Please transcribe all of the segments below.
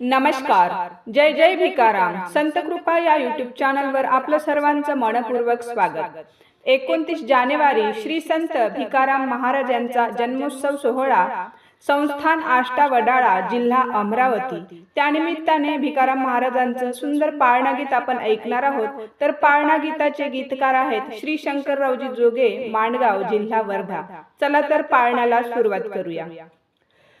नमस्कार. जय जय भिकाराम. संत कृपा या युट्यूब चॅनलवर आपलं सर्वांचं मनपूर्वक स्वागत. एकोणतीस जानेवारी श्री संत भिकाराम महाराज यांचा जन्मोत्सव सोहळा संस्थान आष्टा वडाळा जिल्हा अमरावती. त्यानिमित्ताने भिकाराम महाराजांचं सुंदर पाळणा गीत आपण ऐकणार आहोत. तर पाळणा गीताचे गीतकार आहेत श्री शंकररावजी जोगे माणगाव जिल्हा वर्धा. चला तर पाळण्याला सुरुवात करूया.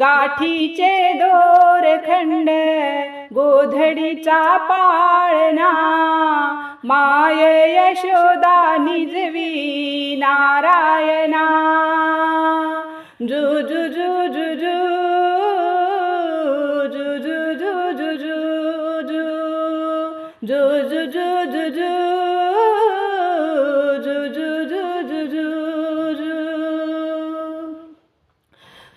गाठीचे दोरखंड गोधडीचा पाळणा माय यशोदा निजवी नारायणा जुजु जुजु जुजु जुजु जुजु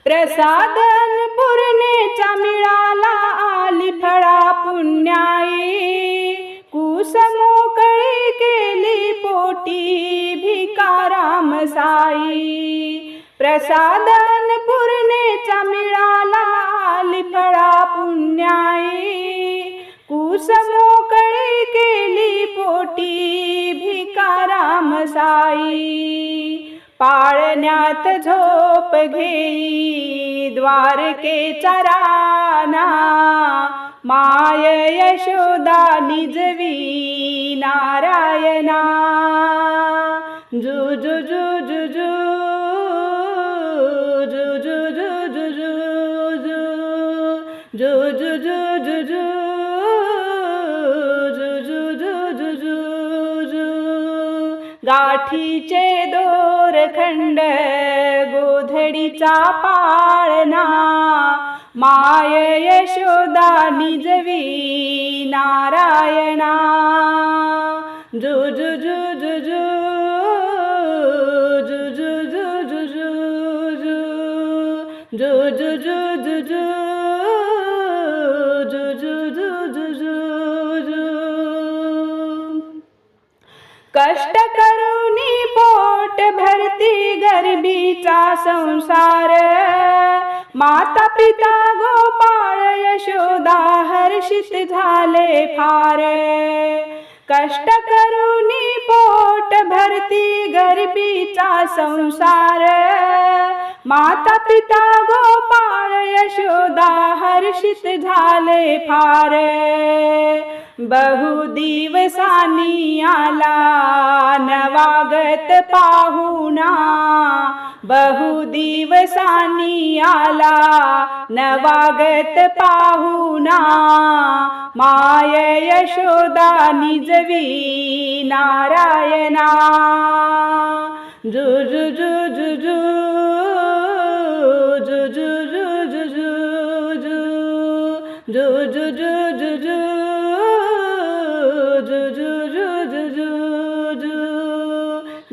प्रसादन पूर्णेचा मिळाला आली फळा पुण्याई. कुसमोकळी केली पोटी भिकाराम साई. प्रसादन पूर्णेचा मिळाला आली फळा पुण्याई. कुसमोकळी केली पोटी भिकाराम साई. पाळण्यात झोप घेई द्वारकेचा राना माय यशोदा निजवी नारायणा जु जु जु जु जु जु पाठीचे दोरखंड गोधडीचा पाळणा माय यशोदा निजवी नारायणा जुजु जु जुजु जुजु जुजु जुजु कष्ट करूनी पोट भरती गरिबीचा संसार. माता पिता गोपाळ यशोदा हर्षित झाले फार. कष्ट करूनी पोट भरती गरिबीचा संसार. माता पिता गोपाळ यशोदा हर्षित झाले फार. बहु दिवसानी आला नवागत पाहुणा. बहु दिवसानी आला नवागत पाहुणा. माय यशोदा निजवी नारायणा. जु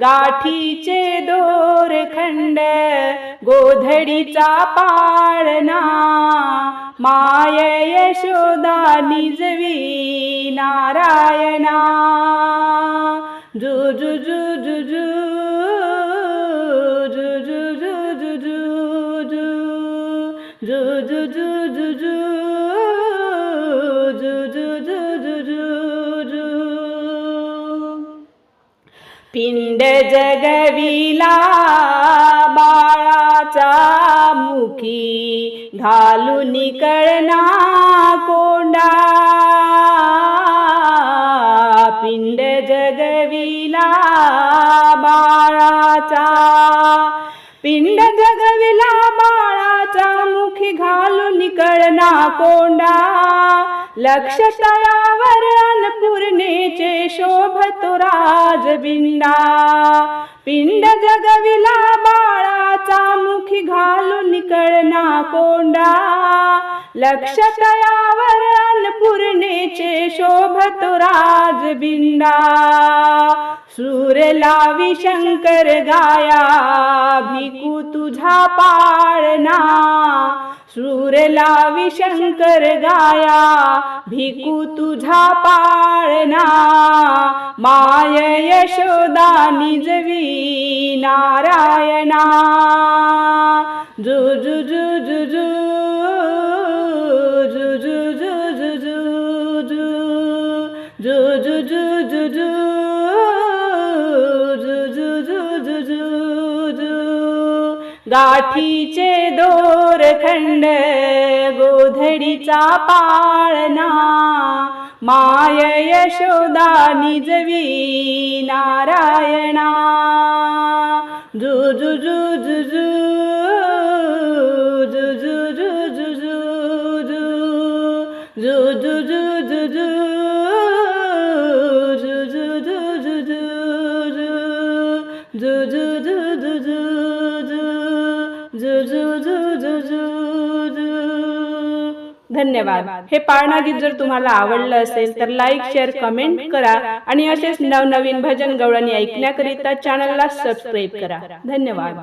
गाठीचे दोरखंड गोधडीचा पाळणा माय यशोदा निजवी नारायणा जुजुजु जुजू जुजुजु जुजू जुजू पिंड जगविला बाळाचा मुखी घालून कळना कोंडा पिंड जगविला बाळाचा पिंड जगविला बाळाचा मुखी घालून कळना कोंडा लक्षतयावर तळावर शोभतो राजबिंडा. पिंड जगविला बाळाचा मुखी घालून निकळना कोंडा. लक्षतयावर तळावर शोभतो राजबिंडा. सूर लावी शंकर गाया भिकू तुझा पाळणा. सूर लावी गाया भिकू तुझा पाळना माय यशोदा निजवी नारायणा जुजु जुजु जुजु जुजु जु जुजु गाठीचे दोरखंड गोधडीचा पाळणा. माय यशोदा निजवी नारायणा. जु जु. धन्यवाद. हे पाळणा गीत जर तुम्हाला आवडलं असेल तर लाईक शेअर कमेंट करा आणि असेच नवनवीन भजन गवळणी ऐकण्याकरिता चॅनलला सबस्क्राईब करा. धन्यवाद.